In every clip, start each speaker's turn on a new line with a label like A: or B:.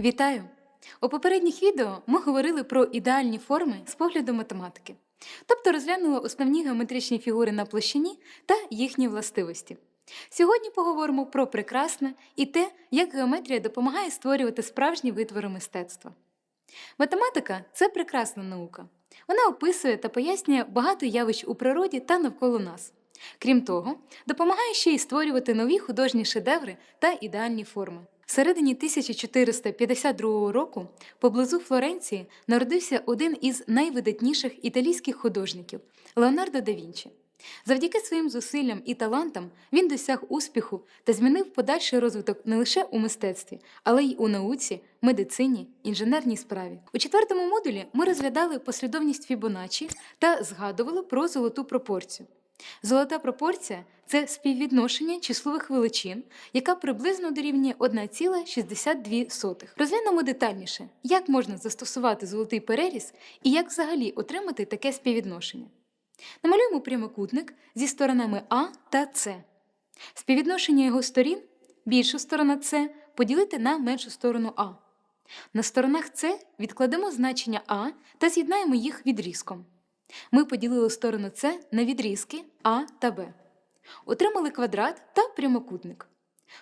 A: Вітаю! У попередніх відео ми говорили про ідеальні форми з погляду математики, тобто розглянули основні геометричні фігури на площині та їхні властивості. Сьогодні поговоримо про прекрасне і те, як геометрія допомагає створювати справжні витвори мистецтва. Математика це прекрасна наука. Вона описує та пояснює багато явищ у природі та навколо нас. Крім того, допомагає ще й створювати нові художні шедеври та ідеальні форми. Всередині 1452 року поблизу Флоренції народився один із найвидатніших італійських художників Леонардо да Вінчі. Завдяки своїм зусиллям і талантам він досяг успіху та змінив подальший розвиток не лише у мистецтві, але й у науці, медицині, інженерній справі. У четвертому модулі ми розглядали послідовність Фібоначчі та згадували про золоту пропорцію. Золота пропорція це співвідношення числових величин, яка приблизно дорівнює 1,62. Розглянемо детальніше, як можна застосувати золотий переріз і як взагалі отримати таке співвідношення. Намалюємо прямокутник зі сторонами А та С. Співвідношення його сторін більша сторона С поділити на меншу сторону А. На сторонах С відкладемо значення А та з'єднаємо їх відрізком. Ми поділили сторону С на відрізки А та Б. Отримали квадрат та прямокутник.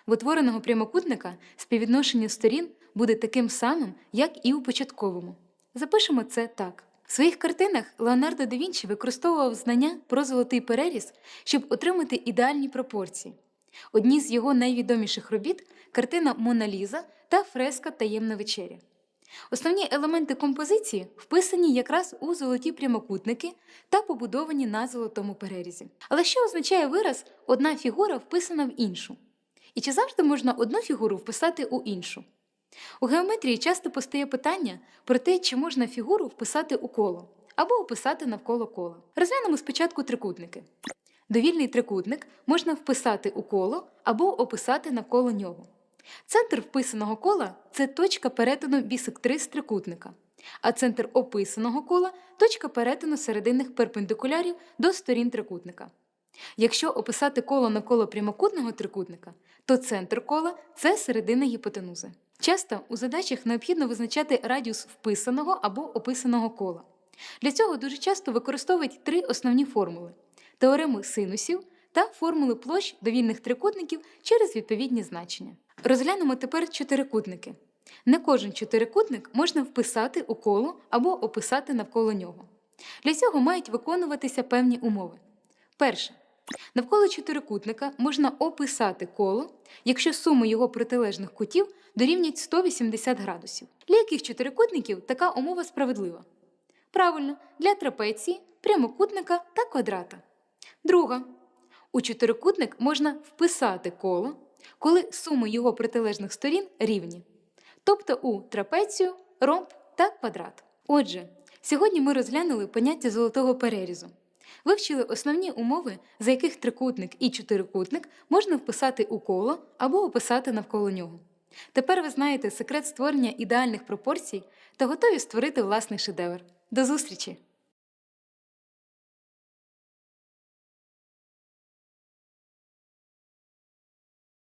A: В утвореного прямокутника співвідношення сторін буде таким самим, як і у початковому. Запишемо це так. В своїх картинах Леонардо да Вінчі використовував знання про золотий переріз, щоб отримати ідеальні пропорції. Одні з його найвідоміших робіт картина Мона Ліза та фреска Таємна вечеря. Основні елементи композиції вписані якраз у золоті прямокутники та побудовані на золотому перерізі. Але що означає вираз одна фігура вписана в іншу? І чи завжди можна одну фігуру вписати у іншу? У геометрії часто постає питання про те, чи можна фігуру вписати у коло або описати навколо кола. Розглянемо спочатку трикутники. Довільний трикутник можна вписати у коло або описати навколо нього. Центр вписаного кола це точка перетину бісектрис трикутника, а центр описаного кола точка перетину серединних перпендикулярів до сторін трикутника. Якщо описати коло навколо прямокутного трикутника, то центр кола це середина гіпотенузи. Часто у задачах необхідно визначати радіус вписаного або описаного кола. Для цього дуже часто використовують три основні формули: теореми синусів та формули площ довільних трикутників через відповідні значення. Розглянемо тепер чотирикутники. Не кожен чотирикутник можна вписати у коло або описати навколо нього. Для цього мають виконуватися певні умови. Перше. Навколо чотирикутника можна описати коло, якщо сума його протилежних кутів дорівнюють 180 градусів. Для яких чотирикутників така умова справедлива? Правильно, для трапеції, прямокутника та квадрата. Друга. У чотирикутник можна вписати коло, коли суми його протилежних сторін рівні, тобто у трапецію, ромб та квадрат. Отже, сьогодні ми розглянули поняття золотого перерізу. Вивчили основні умови, за яких трикутник і чотирикутник можна вписати у коло або описати навколо нього. Тепер ви знаєте секрет створення ідеальних пропорцій та готові створити власний шедевр. До зустрічі!